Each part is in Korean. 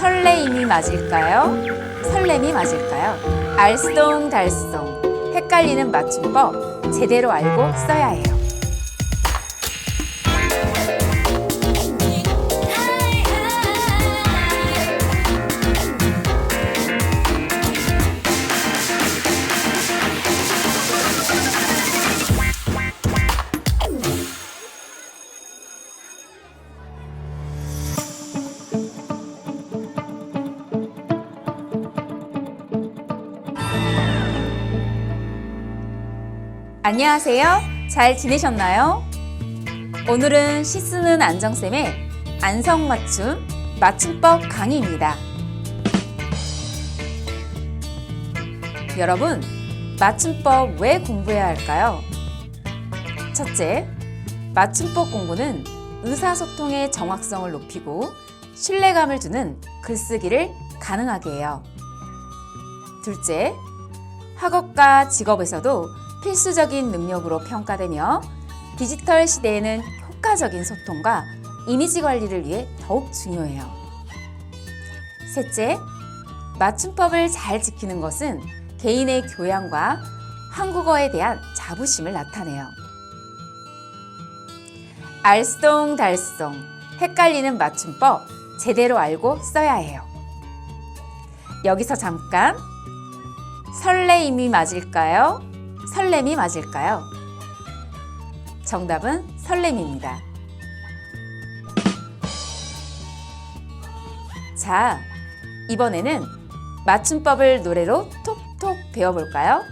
설레임이 맞을까요? 설렘이 맞을까요? 알쏭달쏭 헷갈리는 맞춤법 제대로 알고 써야 해요. 안녕하세요. 잘 지내셨나요? 오늘은 시 쓰는 안정쌤의 안성맞춤 맞춤법 강의입니다. 여러분, 맞춤법 왜 공부해야 할까요? 첫째, 맞춤법 공부는 의사소통의 정확성을 높이고 신뢰감을 주는 글쓰기를 가능하게 해요. 둘째, 학업과 직업에서도 필수적인 능력으로 평가되며 디지털 시대에는 효과적인 소통과 이미지 관리를 위해 더욱 중요해요. 셋째, 맞춤법을 잘 지키는 것은 개인의 교양과 한국어에 대한 자부심을 나타내요. 알쏭달쏭 헷갈리는 맞춤법 제대로 알고 써야 해요. 여기서 잠깐 설레임이 맞을까요? 설렘이 맞을까요? 정답은 설렘입니다. 자, 이번에는 맞춤법을 노래로 톡톡 배워볼까요?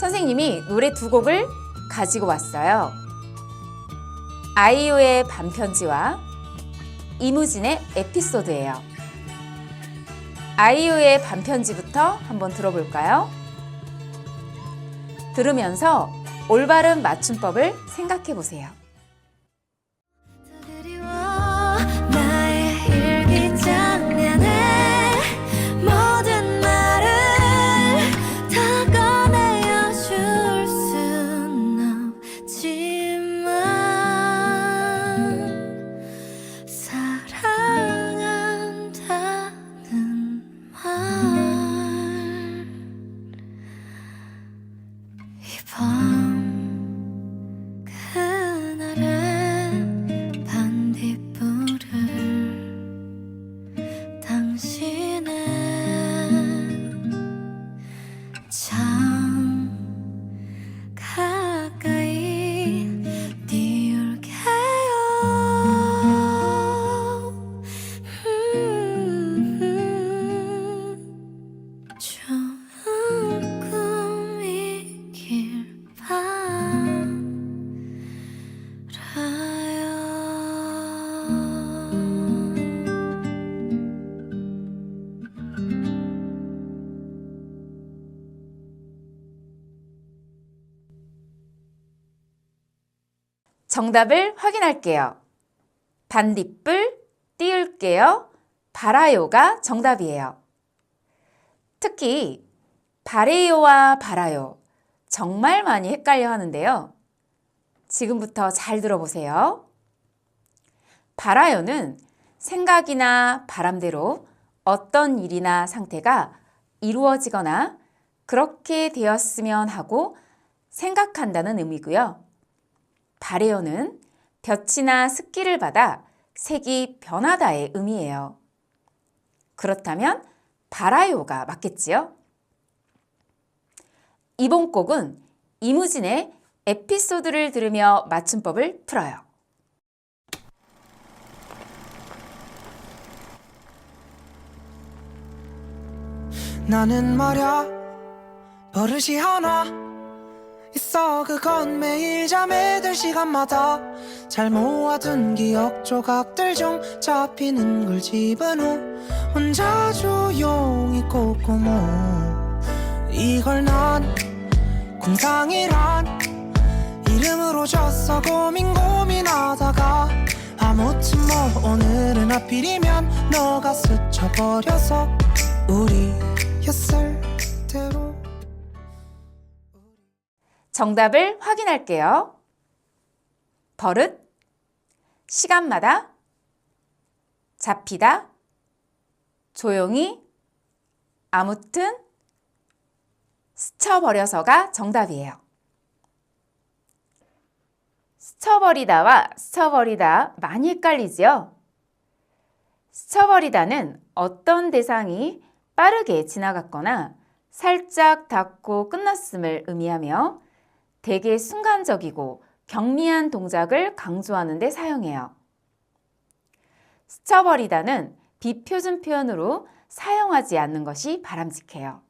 선생님이 노래 두 곡을 가지고 왔어요. 아이유의 반편지와 이무진의 에피소드예요. 아이유의 반편지부터 한번 들어볼까요? 들으면서 올바른 맞춤법을 생각해 보세요. 정답을 확인할게요. 반딧불 띄울게요. 바라요가 정답이에요. 특히 바래요와 바라요 정말 많이 헷갈려 하는데요. 지금부터 잘 들어보세요. 바라요는 생각이나 바람대로 어떤 일이나 상태가 이루어지거나 그렇게 되었으면 하고 생각한다는 의미고요. 바레오는 볕이나 습기를 받아 색이 변하다의 의미예요. 그렇다면 바라요가 맞겠지요? 이번 곡은 이무진의 에피소드를 들으며 맞춤법을 풀어요. 나는 말야 버릇이 하나 있어. 그건 매일 잠에 들 시간마다 잘 모아둔 기억 조각들 중 잡히는 걸 집은 후 혼자 조용히 꽂고모. 이걸 난 궁상이란 이름으로 줬어. 고민 고민하다가 아무튼 뭐 오늘은 하필이면 너가 스쳐버려서 우리였을 정답을 확인할게요. 버릇, 시간마다, 잡히다, 조용히, 아무튼, 스쳐버려서가 정답이에요. 스쳐버리다와 스쳐버리다 많이 헷갈리지요? 스쳐버리다는 어떤 대상이 빠르게 지나갔거나 살짝 닿고 끝났음을 의미하며 되게 순간적이고 경미한 동작을 강조하는 데 사용해요. 스쳐버리다는 비표준 표현으로 사용하지 않는 것이 바람직해요.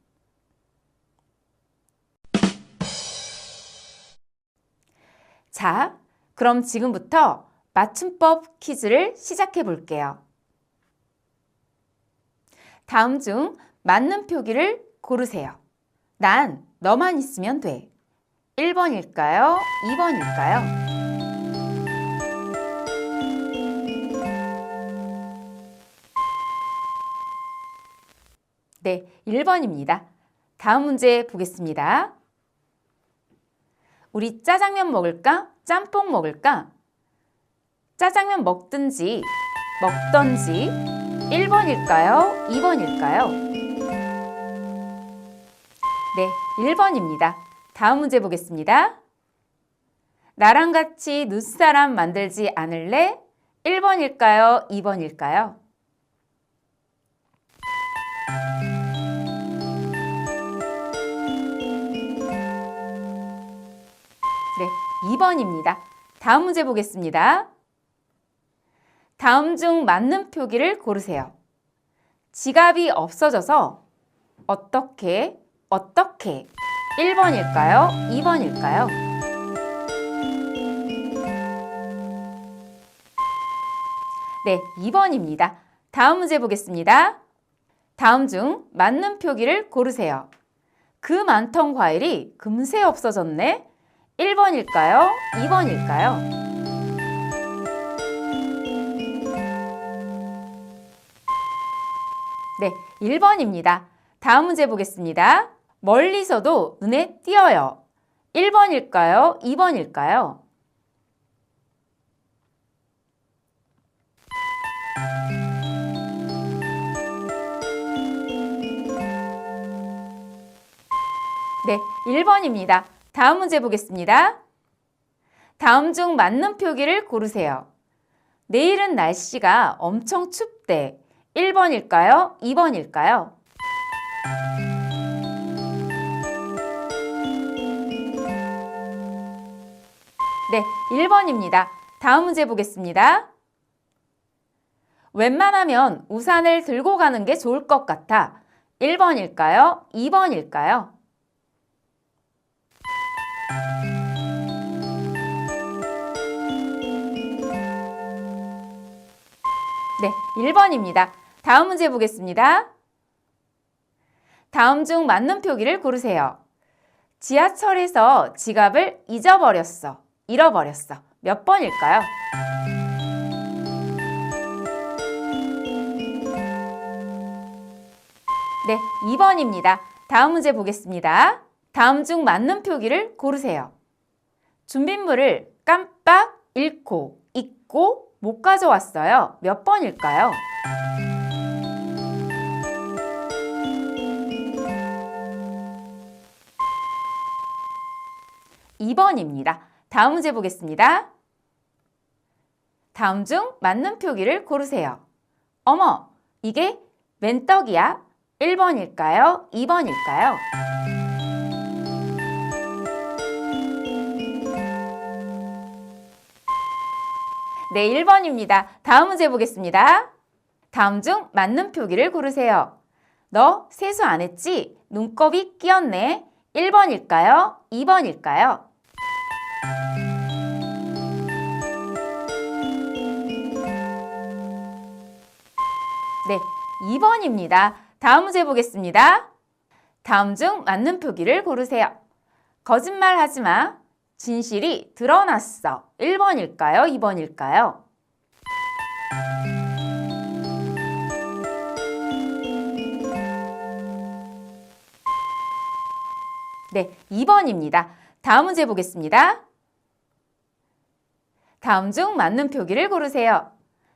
자, 그럼 지금부터 맞춤법 퀴즈를 시작해 볼게요. 다음 중 맞는 표기를 고르세요. 난 너만 있으면 돼. 1번일까요? 2번일까요? 네, 1번입니다. 다음 문제 보겠습니다. 우리 짜장면 먹을까? 짬뽕 먹을까? 짜장면 먹든지 먹던지 1번일까요? 2번일까요? 네, 1번입니다. 다음 문제 보겠습니다. 나랑 같이 눈사람 만들지 않을래? 1번일까요? 2번일까요? 네, 2번입니다. 다음 문제 보겠습니다. 다음 중 맞는 표기를 고르세요. 지갑이 없어져서 어떻게, 어떻게 1번일까요? 2번일까요? 네, 2번입니다. 다음 문제 보겠습니다. 다음 중 맞는 표기를 고르세요. 그 많던 과일이 금세 없어졌네. 1번일까요? 2번일까요? 네, 1번입니다. 다음 문제 보겠습니다. 멀리서도 눈에 띄어요. 1번일까요? 2번일까요? 네, 1번입니다. 다음 문제 보겠습니다. 다음 중 맞는 표기를 고르세요. 내일은 날씨가 엄청 춥대. 1번일까요? 2번일까요? 네, 1번입니다. 다음 문제 보겠습니다. 웬만하면 우산을 들고 가는 게 좋을 것 같아. 1번일까요? 2번일까요? 네, 1번입니다. 다음 문제 보겠습니다. 다음 중 맞는 표기를 고르세요. 지하철에서 지갑을 잊어버렸어. 잃어버렸어. 몇 번일까요? 네, 2번입니다. 다음 문제 보겠습니다. 다음 중 맞는 표기를 고르세요. 준빗물을 깜빡 잃고 잊고 못 가져왔어요. 몇 번일까요? 이번입니다 다음 문제 보겠습니다. 다음 중 맞는 표기를 고르세요. 어머, 이게 맨떡이야? 1번일까요? 2번일까요? 네, 1번입니다. 다음 문제 보겠습니다. 다음 중 맞는 표기를 고르세요. 너 세수 안 했지? 눈곱이 끼었네. 1번일까요? 2번일까요? 네, 2번입니다. 다음 문제 보겠습니다. 다음 중 맞는 표기를 고르세요. 거짓말 하지 마. 진실이 드러났어. 1번일까요? 2번일까요? 네, 2번입니다. 다음 문제 보겠습니다. 다음 중 맞는 표기를 고르세요.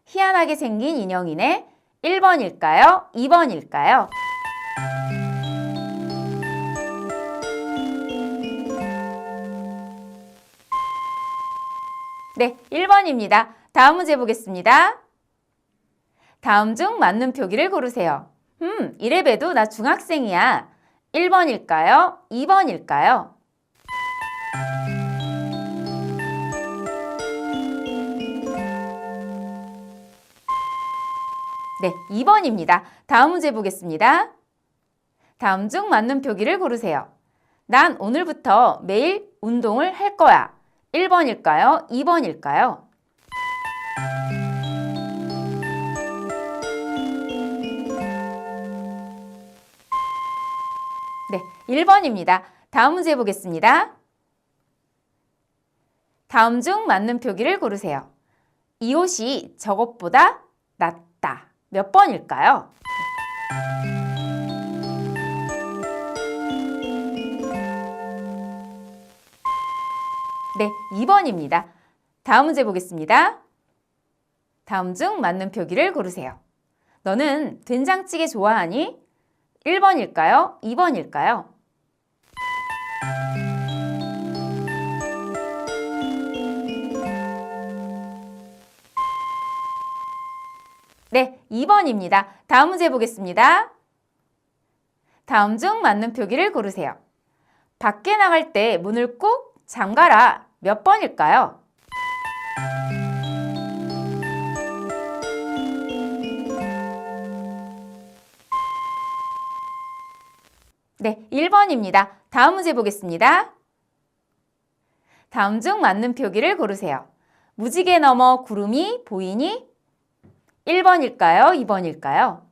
희한하게 생긴 인형이네. 1번일까요? 2번일까요? 네, 1번입니다. 다음 문제 보겠습니다. 다음 중 맞는 표기를 고르세요. 음, 이래봬도 나 중학생이야. 1번일까요? 2번일까요? 네, 2번입니다. 다음 문제 보겠습니다. 다음 중 맞는 표기를 고르세요. 난 오늘부터 매일 운동을 할 거야. 1번일까요? 2번일까요? 네, 1번입니다. 다음 문제 보겠습니다. 다음 중 맞는 표기를 고르세요. 이 옷이 저것보다 낫다. 몇 번일까요? 네, 2번입니다. 다음 문제 보겠습니다. 다음 중 맞는 표기를 고르세요. 너는 된장찌개 좋아하니? 1번일까요? 2번일까요? 네, 2번입니다. 다음 문제 보겠습니다. 다음 중 맞는 표기를 고르세요. 밖에 나갈 때 문을 꼭 잠가라. 몇 번일까요? 네, 1번입니다. 다음 문제 보겠습니다. 다음 중 맞는 표기를 고르세요. 무지개 너머 구름이 보이니? 1번일까요? 2번일까요?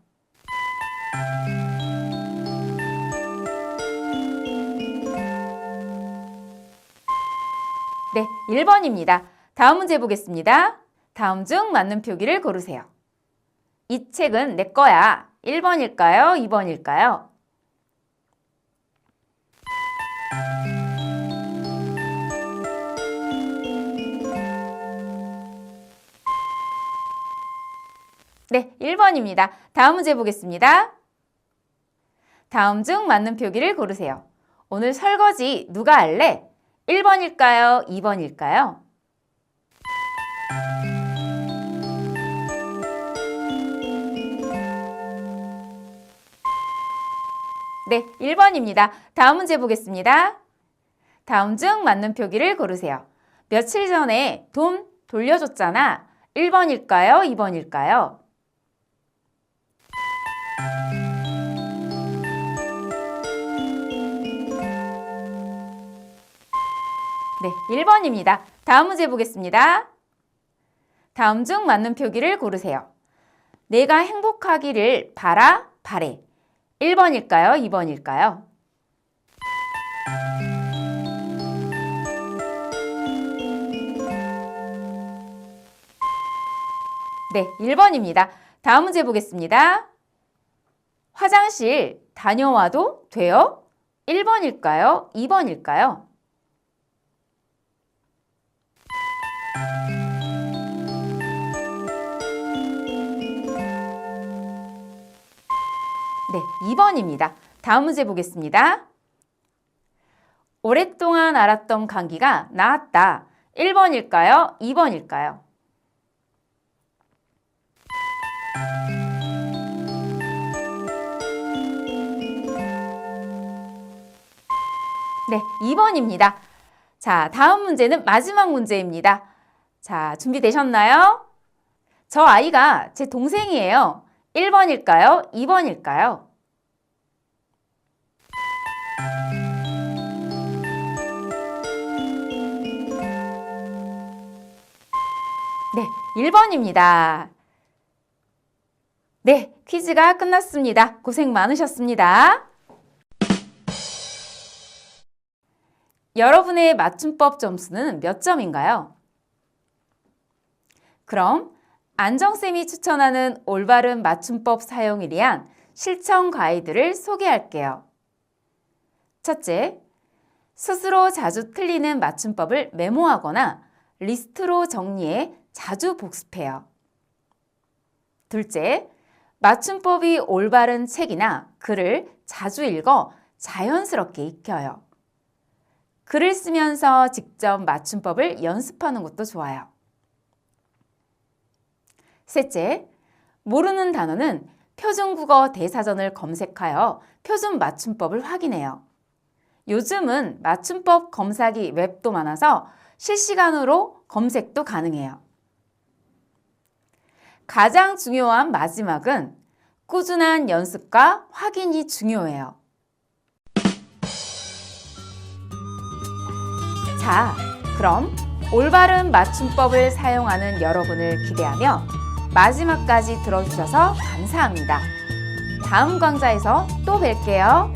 네, 1번입니다. 다음 문제 보겠습니다. 다음 중 맞는 표기를 고르세요. 이 책은 내 거야. 1번일까요? 2번일까요? 네, 1번입니다. 다음 문제 보겠습니다. 다음 중 맞는 표기를 고르세요. 오늘 설거지 누가 할래? 1번일까요? 2번일까요? 네, 1번입니다. 다음 문제 보겠습니다. 다음 중 맞는 표기를 고르세요. 며칠 전에 돈 돌려줬잖아. 1번일까요? 2번일까요? 네, 1번입니다. 다음 문제 보겠습니다. 다음 중 맞는 표기를 고르세요. 내가 행복하기를 바라, 바래. 1번일까요? 2번일까요? 네, 1번입니다. 다음 문제 보겠습니다. 화장실 다녀와도 돼요? 1번일까요? 2번일까요? 네, 2번입니다. 다음 문제 보겠습니다. 오랫동안 앓았던 감기가 나았다. 1번일까요? 2번일까요? 네, 2번입니다. 자, 다음 문제는 마지막 문제입니다. 자, 준비되셨나요? 저 아이가 제 동생이에요. 1번일까요? 2번일까요? 네, 1번입니다. 네, 퀴즈가 끝났습니다. 고생 많으셨습니다. 여러분의 맞춤법 점수는 몇 점인가요? 그럼 안정쌤이 추천하는 올바른 맞춤법 사용에 대한 실천 가이드를 소개할게요. 첫째, 스스로 자주 틀리는 맞춤법을 메모하거나 리스트로 정리해 자주 복습해요. 둘째, 맞춤법이 올바른 책이나 글을 자주 읽어 자연스럽게 익혀요. 글을 쓰면서 직접 맞춤법을 연습하는 것도 좋아요. 셋째, 모르는 단어는 표준국어 대사전을 검색하여 표준 맞춤법을 확인해요. 요즘은 맞춤법 검사기 웹도 많아서 실시간으로 검색도 가능해요. 가장 중요한 마지막은 꾸준한 연습과 확인이 중요해요. 자, 그럼 올바른 맞춤법을 사용하는 여러분을 기대하며 마지막까지 들어주셔서 감사합니다. 다음 강좌에서 또 뵐게요.